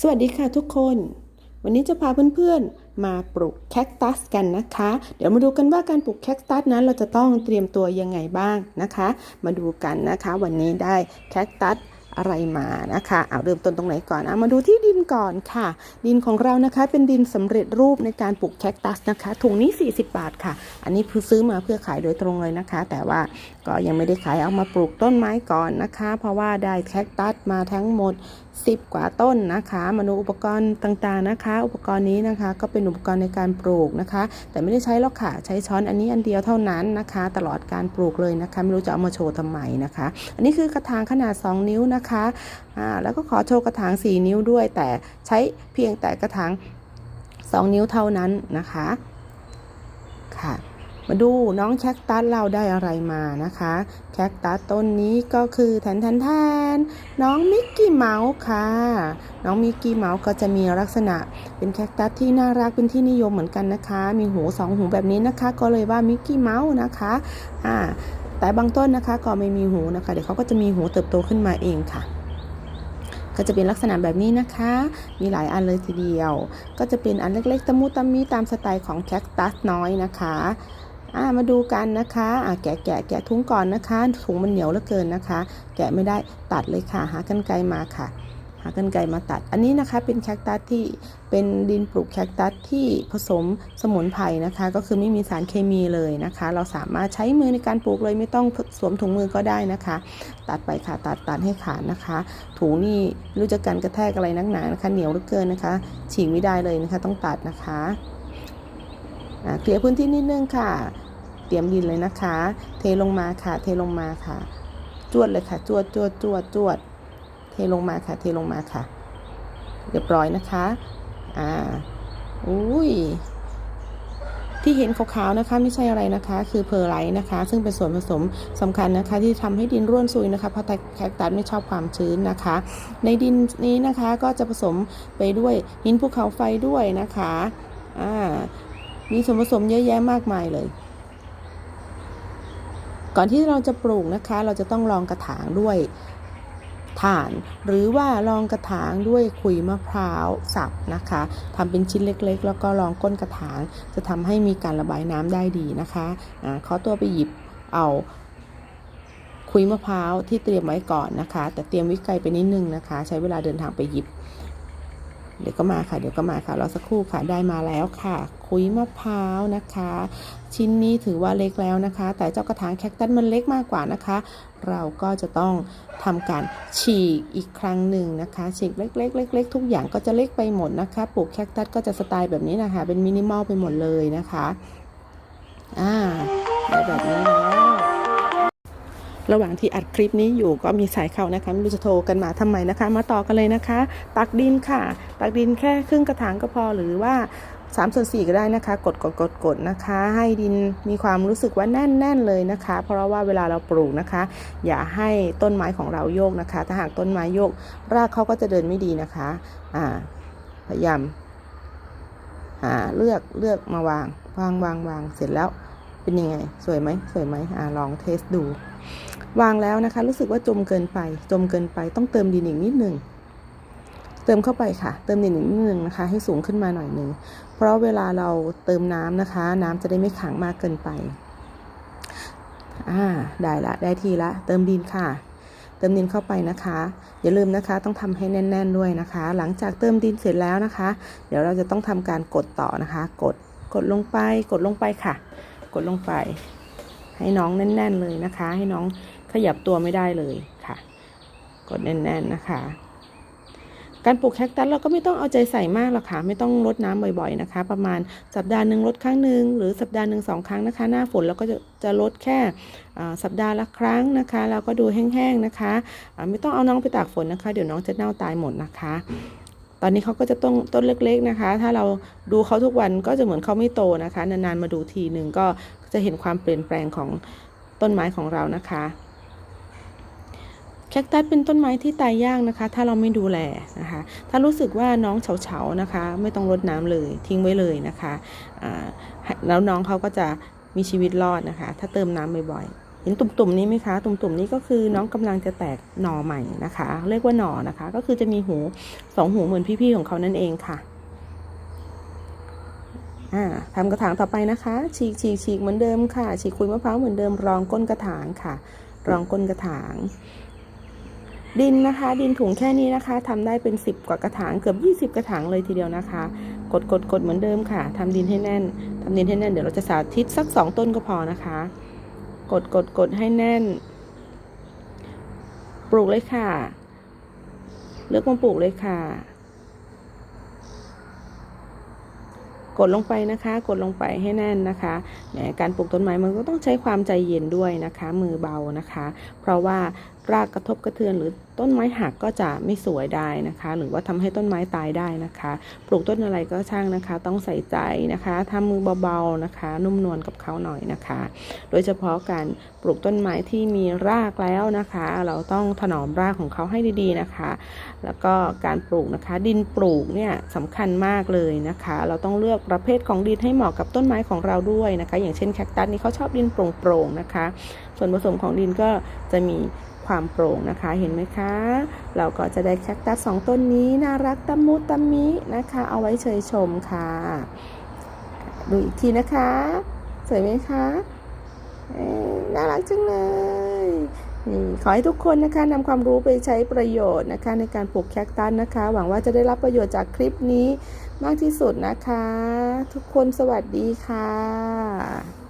สวัสดีค่ะทุกคน วันนี้จะพาเพื่อนๆ มาปลูกแคคตัสกันนะคะ เดี๋ยวมาดูกันว่าการปลูกแคคตัสนั้นเราจะต้องเตรียมตัวยังไงบ้างนะคะ มาดูกันนะคะ วันนี้ได้แคคตัสอะไรมานะคะ เอาเริ่มต้นตรงไหนก่อนอะมาดูที่ดินก่อนค่ะ ดินของเรานะคะเป็นดินสำเร็จรูปในการปลูกแคคตัสนะคะ ถุงนี้ 40 บาทค่ะ อันนี้ซื้อมาเพื่อขายโดยตรงเลยนะคะ แต่ว่าก็ยังไม่ได้ขายเอามาปลูกต้นไม้ก่อนนะคะ เพราะว่าได้แคคตัสมาทั้งหมด 10 กว่าต้นนะคะมาดูอุปกรณ์ต่างๆนะคะ อุปกรณ์นี้นะคะก็เป็นอุปกรณ์ในการปลูกนะคะ แต่ไม่ได้ใช้หรอกค่ะใช้ช้อนอันนี้อันเดียวเท่านั้นนะคะ ตลอดการปลูกเลยนะคะ ไม่รู้จะเอามาโชว์ทำไมนะคะ อันนี้คือกระถางขนาด 2 นิ้วนะคะอ่าแล้วก็ขอโชว์กระถาง 4 นิ้วด้วย แต่ใช้เพียงแต่กระถาง2 นิ้วเท่านั้นนะคะค่ะ มาดูน้องแคคตัสเราได้อะไรมานะคะ แคคตัสต้นนี้ก็คือแทนแทนแทนน้องมิกกี้เมาส์ค่ะ น้องมิกกี้เมาส์ก็จะมีลักษณะเป็นแคคตัสที่น่ารักเป็นที่นิยมเหมือนกันนะคะ มีหูสองหูแบบนี้นะคะ ก็เลยว่ามิกกี้เมาส์นะคะอ่าแต่บางต้นนะคะก็ไม่มีหูนะคะ เดี๋ยวเขาก็จะมีหูเติบโตขึ้นมาเองค่ะก็จะเป็นลักษณะแบบนี้นะคะ มีหลายอันเลยทีเดียว ก็จะเป็นอันเล็กๆ ตะมุตะมีตามสไตล์ของแคคตัสน้อยนะคะ อ่ามาดูกันนะคะอ่าแกะแกะแกะถุงก่อนนะคะถุงมันเหนียวเหลือเกินนะคะ แกะไม่ได้ตัดเลยค่ะ หากันไกรมาค่ะ หากันไกรมาตัด อันนี้นะคะเป็นแคคตัสที่เป็นดินปลูกแคคตัสที่ผสมสมุนไพรนะคะ ก็คือไม่มีสารเคมีเลยนะคะ เราสามารถใช้มือในการปลูกเลยไม่ต้องสวมถุงมือก็ได้นะคะ ตัดไปค่ะตัดตัดให้ขาดนะคะ ถุงนี่รู้จะกันกระแทกอะไรนักหนานะคะ เหนียวเหลือเกินนะคะ ฉีกไม่ได้เลยนะคะ ต้องตัดนะคะเคลียร์พื้นที่นิดนึงค่ะ รียมดินเลยนะคะ เทลงมาค่ะ เทลงมาค่ะ จวดเลยค่ะ จวดจวดจวดจวด เทลงมาค่ะ เทลงมาค่ะ เรียบร้อยนะคะ อ่า อุ้ยที่เห็นขาวๆนะคะไม่ใช่อะไรนะคะ คือเพอร์ไลท์นะคะ ซึ่งเป็นส่วนผสมสำคัญนะคะ ที่ทำให้ดินร่วนซุยนะคะเพราะแคคตัสไม่ชอบความชื้นนะคะ ในดินนี้นะคะก็จะผสมไปด้วยหินภูเขาไฟด้วยนะคะอ่ามีส่วนผสมเยอะแยะมากมายเลย ก่อนที่เราจะปลูกนะคะ เราจะต้องรองกระถางด้วยถ่าน หรือว่ารองกระถางด้วยขุยมะพร้าวสับนะคะทำเป็นชิ้นเล็กๆ แล้วก็รองก้นกระถาง จะทำให้มีการระบายน้ำได้ดีนะคะอ่าขอตัวไปหยิบเอาขุยมะพร้าวที่เตรียมไว้ก่อนนะคะ แต่เตรียมวิไกลไปนิดนึงนะคะ ใช้เวลาเดินทางไปหยิบ เดี๋ยวก็มาค่ะ เดี๋ยวก็มาค่ะรอสักครู่ค่ะ ได้มาแล้วค่ะ คุยมะพร้าวนะคะ ชิ้นนี้ถือว่าเล็กแล้วนะคะ แต่เจ้ากระถางแคคตัสมันเล็กมากกว่านะคะ เราก็จะต้องทำการฉีกอีกครั้งหนึ่งนะคะ ฉีกเล็กๆเล็กๆทุกอย่างก็จะเล็กไปหมดนะคะ ปลูกแคคตัสก็จะสไตล์แบบนี้นะคะ เป็นมินิมอลไปหมดเลยนะคะ อ่าได้แบบนี้แล้ว ระหว่างที่อัดคลิปนี้อยู่ก็มีสายเข้านะคะไม่รู้จะโทรกันมาทำไมนะคะ มาต่อกันเลยนะคะ ตักดินค่ะ ตักดินแค่ครึ่งกระถางก็พอหรือว่า3ส่วน4ก็ได้นะคะ กดกดกดกดนะคะ ให้ดินมีความรู้สึกว่าแน่นแน่นเลยนะคะ เพราะว่าเวลาเราปลูกนะคะ อย่าให้ต้นไม้ของเราโยกนะคะ ถ้าหากต้นไม้โยก รากเขาก็จะเดินไม่ดีนะคะอ่าพยายามหาเลือกเลือกมาวางวางวางวางเสร็จแล้ว เป็นยังไง สวยไหมสวยไหมอ่าลองเทสดู วางแล้วนะคะ รู้สึกว่าจมเกินไป จมเกินไป ต้องเติมดินอีกนิดหนึ่งเติมเข้าไปค่ะ เติมดินอีกนิดหนึ่งนะคะ ให้สูงขึ้นมาหน่อยหนึ่งเพราะเวลาเราเติมน้ำนะคะ น้ำจะได้ไม่ขังมากเกินไปอ่าได้ละได้ทีละ เติมดินค่ะ เติมดินเข้าไปนะคะ อย่าลืมนะคะต้องทำให้แน่น ๆด้วยนะคะ หลังจากเติมดินเสร็จแล้วนะคะ เดี๋ยวเราจะต้องทำการกดต่อนะคะ กดกดลงไปกดลงไปค่ะ กดลงไป ให้น้องแน่น ๆ เลยนะคะ ให้น้องขยับตัวไม่ได้เลยค่ะ กดแน่น ๆ นะคะ การปลูกแคคตัสเราก็ไม่ต้องเอาใจใส่มากหรอกค่ะ ไม่ต้องรดน้ำบ่อย ๆ นะคะ ประมาณสัปดาห์หนึ่งรดครั้งหนึ่งหรือสัปดาห์หนึ่งสองครั้งนะคะ หน้าฝนเราก็จะจะลดแค่สัปดาห์ละครั้งนะคะ เราก็ดูแห้งๆนะคะ ไม่ต้องเอาน้องไปตากฝนนะคะ เดี๋ยวน้องจะเน่าตายหมดนะคะ ตอนนี้เขาก็จะต้นต้นเล็ก ๆนะคะ ถ้าเราดูเขาทุกวันก็จะเหมือนเขาไม่โตนะคะ นานๆมาดูทีหนึ่งก็จะเห็นความเปลี่ยนแปลงของต้นไม้ของเรานะคะแคคตัสเป็นต้นไม้ที่ตายยากนะคะ ถ้าเราไม่ดูแลนะคะ ถ้ารู้สึกว่าน้องเฉาๆนะคะ ไม่ต้องรดน้ำเลยทิ้งไว้เลยนะคะแล้วน้องเขาก็จะมีชีวิตรอดนะคะ ถ้าเติมน้ำบ่อยๆ เห็นตุ่มๆนี้ไหมคะ ตุ่มๆนี้ก็คือน้องกำลังจะแตกหน่อใหม่นะคะ เรียกว่าหน่อนะคะ ก็คือจะมีหูสองหูเหมือนพี่ๆของเขานั่นเองค่ะทำกระถางต่อไปนะคะ ฉีกฉีกฉีกเหมือนเดิมค่ะ ฉีกคุยมะพร้าวเหมือนเดิมรองก้นกระถางค่ะ รองก้นกระถาง ดินนะคะ ดินถุงแค่นี้นะคะทำได้เป็น 10 กว่ากระถางเกือบ 20 กระถางเลยทีเดียวนะคะ กดกดกดเหมือนเดิมค่ะทำดินให้แน่นทำดินให้แน่นเดี๋ยวเราจะสาธิตสักสองต้นก็พอนะคะ กดกดกดให้แน่น ปลูกเลยค่ะ เลือกมาปลูกเลยค่ะ กดลงไปนะคะ กดลงไปให้แน่นนะคะแหมการปลูกต้นไม้มันก็ต้องใช้ความใจเย็นด้วยนะคะ มือเบานะคะ เพราะว่า รากกระทบกระเทือนหรือต้นไม้หักก็จะไม่สวยได้นะคะ หรือว่าทำให้ต้นไม้ตายได้นะคะ ปลูกต้นอะไรก็ช่างนะคะ ต้องใส่ใจนะคะทำมือเบาๆนะคะ นุ่มนวลกับเขาหน่อยนะคะ โดยเฉพาะการปลูกต้นไม้ที่มีรากแล้วนะคะ เราต้องถนอมรากของเขาให้ดีๆนะคะ แล้วก็การปลูกนะคะ ดินปลูกเนี่ยสำคัญมากเลยนะคะ เราต้องเลือกประเภทของดินให้เหมาะกับต้นไม้ของเราด้วยนะคะ อย่างเช่นแคคตัสนี่เขาชอบดินโปร่งๆนะคะ ส่วนผสมของดินก็จะมี ความโปร่งนะคะเห็นไหมคะ เราก็จะได้แคคตัสสองต้นนี้น่ารักตะมุตะมินะคะ เอาไว้เชยชมค่ะ ดูอีกทีนะคะ สวยไหมคะน่ารักจังเลยนี่ขอให้ทุกคนนะคะนำความรู้ไปใช้ประโยชน์นะคะ ในการปลูกแคคตัสนะคะ หวังว่าจะได้รับประโยชน์จากคลิปนี้มากที่สุดนะคะ ทุกคนสวัสดีค่ะ